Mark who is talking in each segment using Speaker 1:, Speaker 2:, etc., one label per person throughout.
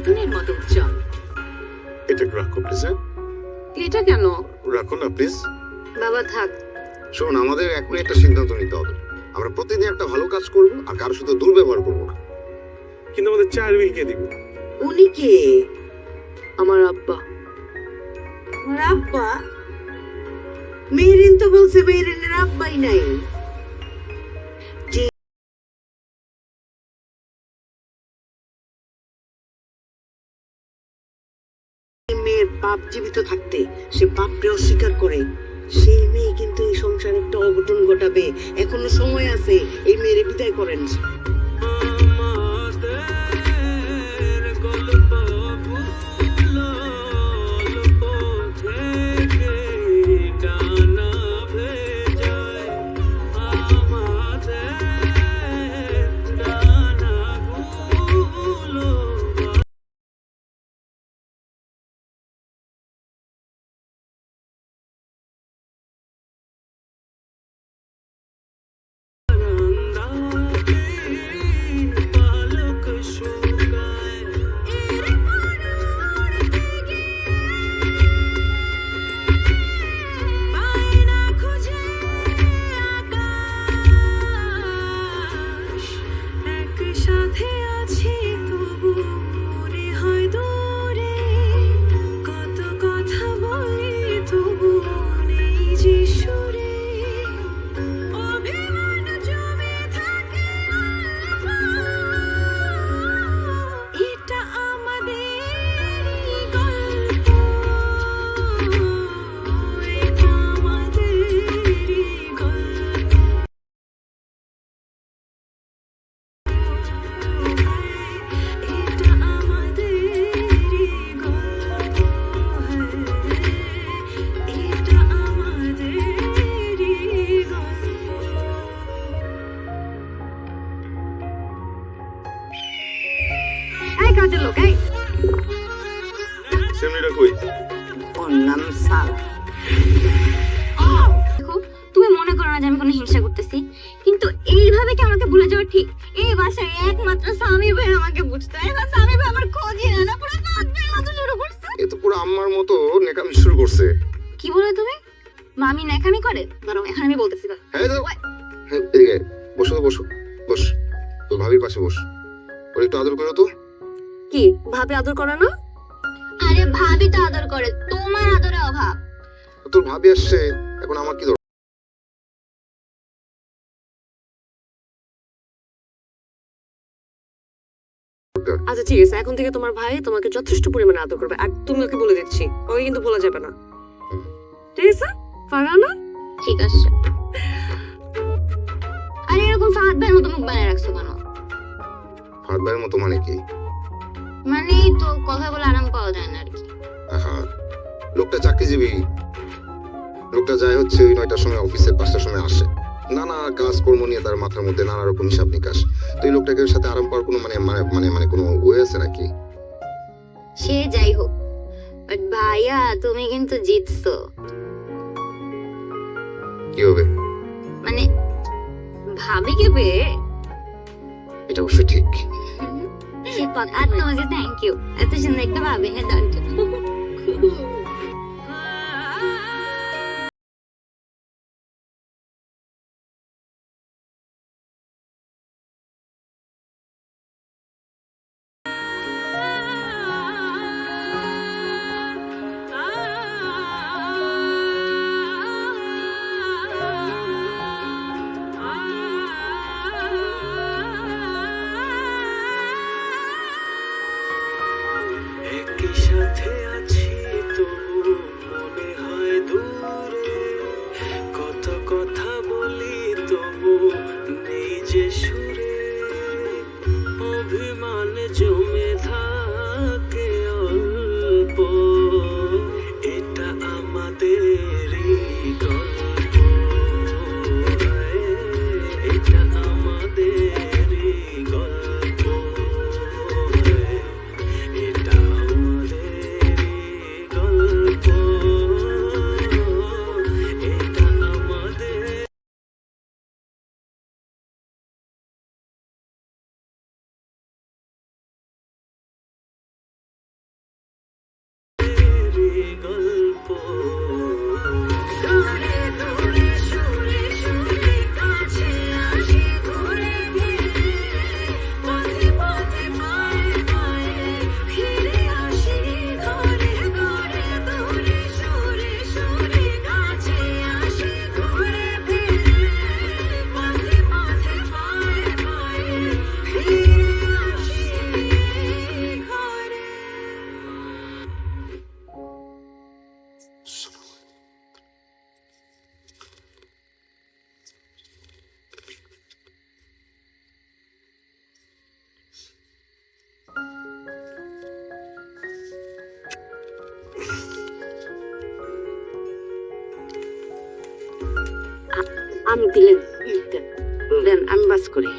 Speaker 1: নতুনের মতো উজ্জ্বল।
Speaker 2: এটা রাখো প্লিজ হ্যাঁ?
Speaker 3: এটা কেন?
Speaker 2: রাখো না প্লিজ
Speaker 3: বাবা থাক।
Speaker 2: শোন আমাদের এখনই একটা সিদ্ধান্ত নিতে হবে। আমরা প্রতিদিন একটা ভালো কাজ করব আর কারোর সাথে দুর্ব্যবহার করব না।
Speaker 4: কিন্তু আমাদের চার বিল কে দিব।
Speaker 5: উনি কে?
Speaker 3: আমার আব্বা।
Speaker 5: আমার আব্বা? মেহরিন তো বলছে মেহরিনের আব্বাই নাই। পাপ জীবিত থাকতে সে পাপকে অস্বীকার করে। সেই মেয়ে কিন্তু এই সংসারে একটা অঘটন ঘটাবে। এখনও সময় আছে, এই মেয়েরে বিদায় করেন।
Speaker 6: এইভাবে কি আমাকে ভুলে যাওয়া ঠিক? এই বাসায় একমাত্র স্বামী ভাই আমাকে বুঝতো। এবার স্বামী ভাই আমার খোঁজই না না পুরো কাঁদবে মতো শুরু করছে।
Speaker 2: এ তো পুরো আম্মার মতো নেকামি শুরু করছে।
Speaker 6: কি বলে তুমি? মামি নেকামি করে? দাঁড়াও এখন আমি বলতেছি।
Speaker 2: হ্যাঁ তো হ্যাঁ এদিকে। বসো তো বসো। বস। তোর ভাবির পাশে বস। ওর একটু আদর করো তো।
Speaker 3: কি ভাবে আদর করে না?
Speaker 6: আরে ভাবি তো আদর করে। তোমার আদরে অভাব।
Speaker 2: তোর ভাবি আসছে এখন আমার কি
Speaker 3: আচ্ছা ঠিক আছে। এখন থেকে তোমার ভাই তোমাকে যথেষ্ট পরিমাণে আদর করবে। আর তুমি ওকে বলে দিচ্ছি। ওকে কিন্তু ভোলা যাবে না। ঠিক আছে? ফারহানা?
Speaker 6: ঠিক আছে। আরে এরকম ফাহাদ ভাইয়ের মতো মুখ বানিয়ে রাখছো কেন?
Speaker 2: ফাহাদ ভাইয়ের মতো মানে কি?
Speaker 6: মানে এই তো কথা বলে আরাম পাওয়া যায় না আর কি।
Speaker 2: আহা লোকটা চাকরিজীবী। লোকটা যায় হচ্ছে ওই নয়টার সময় অফিসে পাঁচটার সময় আসে। নানা কাজকর্ম নিয়ে তার মাথার মধ্যে নানা রকম হিসাব নিকাশ। তো এই লোকটাকে সাথে আরাম পাওয়ার কোনো মানে মানে মানে মানে কোনো ওয়ে আছে নাকি?
Speaker 6: সে যাই হোক। বাট ভাইয়া তুমি কিন্তু জিতছো।
Speaker 2: কি হবে?
Speaker 6: মানে ভাবিকে পেয়ে
Speaker 2: এটা অবশ্যই ঠিক।
Speaker 6: আর তোমাকে থ্যাংক ইউ এত সুন্দর একটা ভাবি হ্যাঁ
Speaker 3: আমি দিলেন দেন। আমি বাস করি।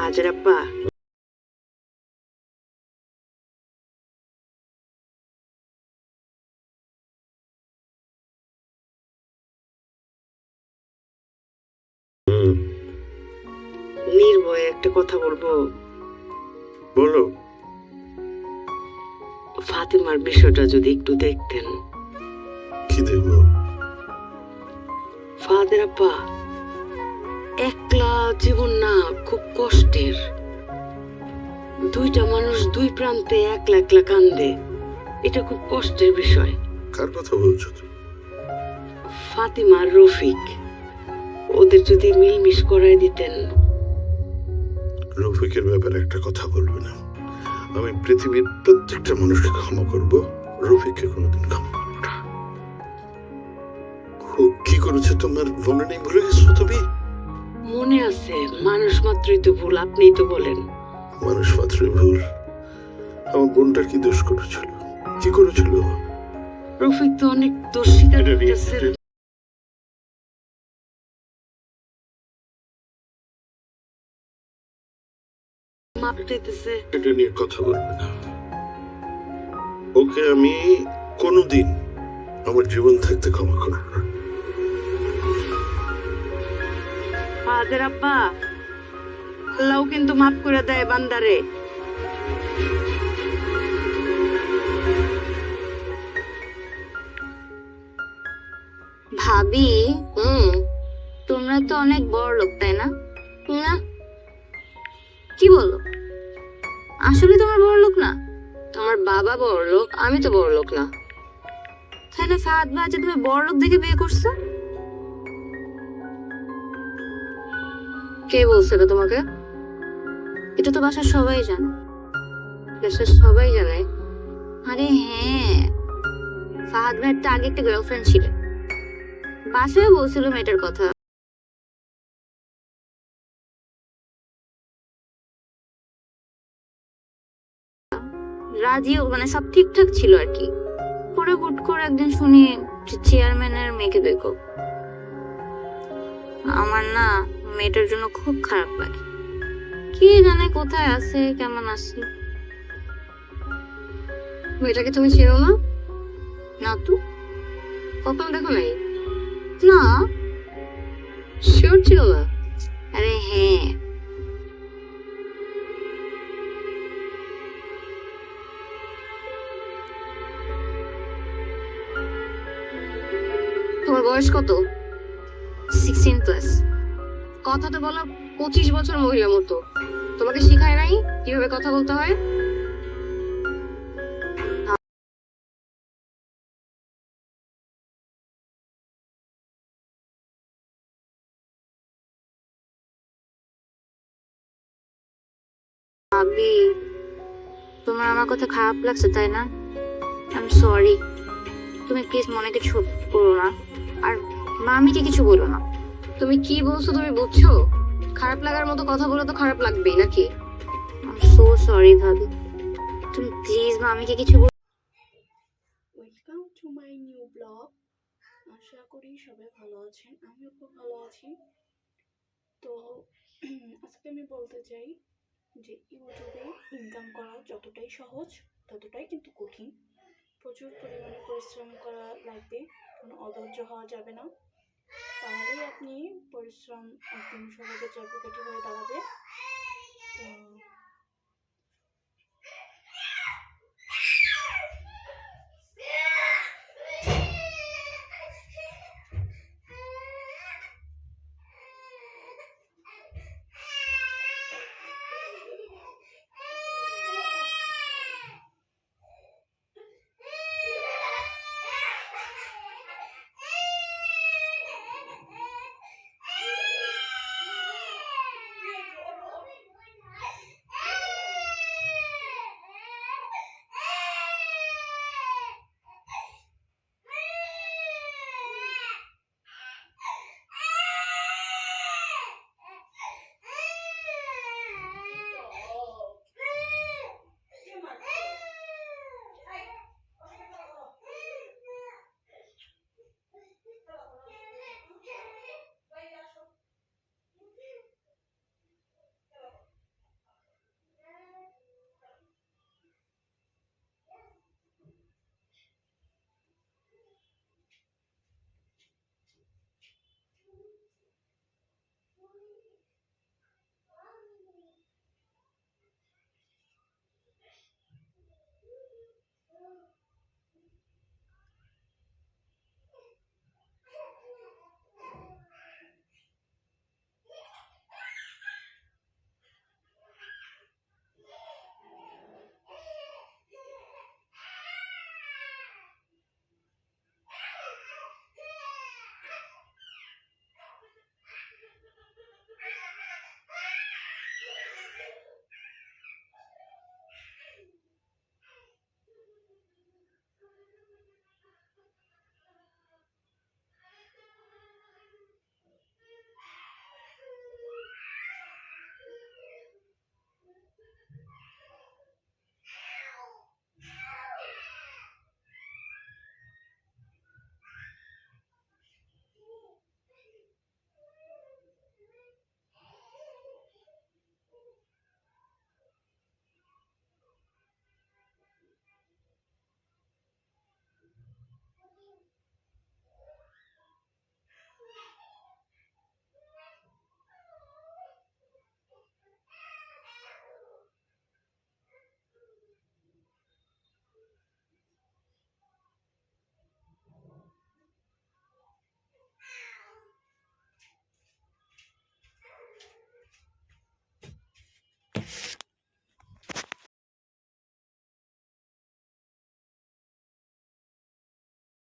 Speaker 5: হাজার আব্বা। নির্ভয়ে একটা কথা বলব।
Speaker 4: বলো।
Speaker 5: ফাতেমার বিষয়টা যদি একটু দেখতেন।
Speaker 4: কি দেখব?
Speaker 5: ফাদের আব্বা একলা জীবন না খুব কষ্টের। দুইটা মানুষ দুই প্রান্তে একলা একলা কান্দে এটা খুব কষ্টের বিষয়।
Speaker 4: কার কথা বলছো তুমি?
Speaker 5: ফাতিমা রফিক ওদের যদি মিলমিশ করাই দিতেন।
Speaker 4: রফিকের ব্যাপারে একটা কথা বলবে না। আমি পৃথিবীর প্রত্যেকটা মানুষকে ক্ষমা করব রফিককে কোনোদিন ক্ষমা কি করেছে তোমার? মনে নেই ভুলে গেছো তুমি?
Speaker 5: মনে আছে মানুষ মাত্রই তো ভুল আপনিই তো বলেন।
Speaker 4: মানুষ মাত্রই ভুল। আমার বোনটা কি দোষ করেছিল? কি করেছিল?
Speaker 5: রফিক তো অনেক দোষ স্বীকার করতেছে।
Speaker 4: এটা নিয়ে কথা বলবে না। ওকে আমি কোনোদিন আমার জীবন থাকতে ক্ষমা করব না।
Speaker 5: ফাদের আব্বা আল্লাহ কিন্তু মাফ করে দেয় বান্দারে।
Speaker 6: ভাবি হুম। তোমরা তো অনেক বড় লোক তাই না? না। কি বলো? আসলে তোমার বড় লোক না। তোমার বাবা বড় লোক আমি তো বড় লোক না। তাহলে ফাহাদ বাজে তুমি বড় লোক দেখে বিয়ে করছ? কে বলছে এটা তোমাকে? এটা তো বাসার সবাই জানে। বাসার সবাই জানে। আরে হ্যাঁ ফাহাদ ভাইয়ের তো আগে একটা গার্লফ্রেন্ড ছিল। বাসায় বলছিল মেয়েটার কথা। রাজিও মানে সব ঠিকঠাক ছিল আর কি। পরে হুট করে একদিন শুনি চেয়ারম্যানের মেয়েকে দেখো। আমার না মেয়েটার জন্য খুব খারাপ লাগে। কে জানে কোথায় আছে, কেমন আছে? মেয়েটাকে তুমি চেনো না? না তো? কখনো দেখো নাই? না? শিওর ছিল না? আরে হ্যাঁ। তোমার বয়স কত? সিক্সটিন প্লাস কথা তো বলো পঁচিশ বছর মহিলা মতো। তোমাকে শিখায় নাই কীভাবে কথা বলতে হয়? ভাবি, তোমার আমার কথা খারাপ লাগছে, তাই না? আই সরি তুমি প্লিজ মনে কিছু করো না। আর মামিকে কিছু বলো না। তুমি কি বলছো তুমি বুঝছ? খারাপ লাগার মতো কথা বলে তো খারাপ লাগবেই, নাকি? সো সরি ভাবি। তুমি প্লিজ মামিকে কিছু
Speaker 1: welcome to my new blog আশা করি সবাই ভালো আছেন, আমিও খুব ভালো আছি। তো, আজকে আমি বলতে চাই যে ইউটিউবে ইনকাম করা যতটাই সহজ, ততটাই কিন্তু কঠিন। প্রচুর পরিমাণে পরিশ্রম করা লাগবে, কোনো অধৈর্য হওয়া যাবে না। তাহলেই আপনি পরিশ্রম একদম সহজে কাঠি হয়ে দাঁড়াবে। তো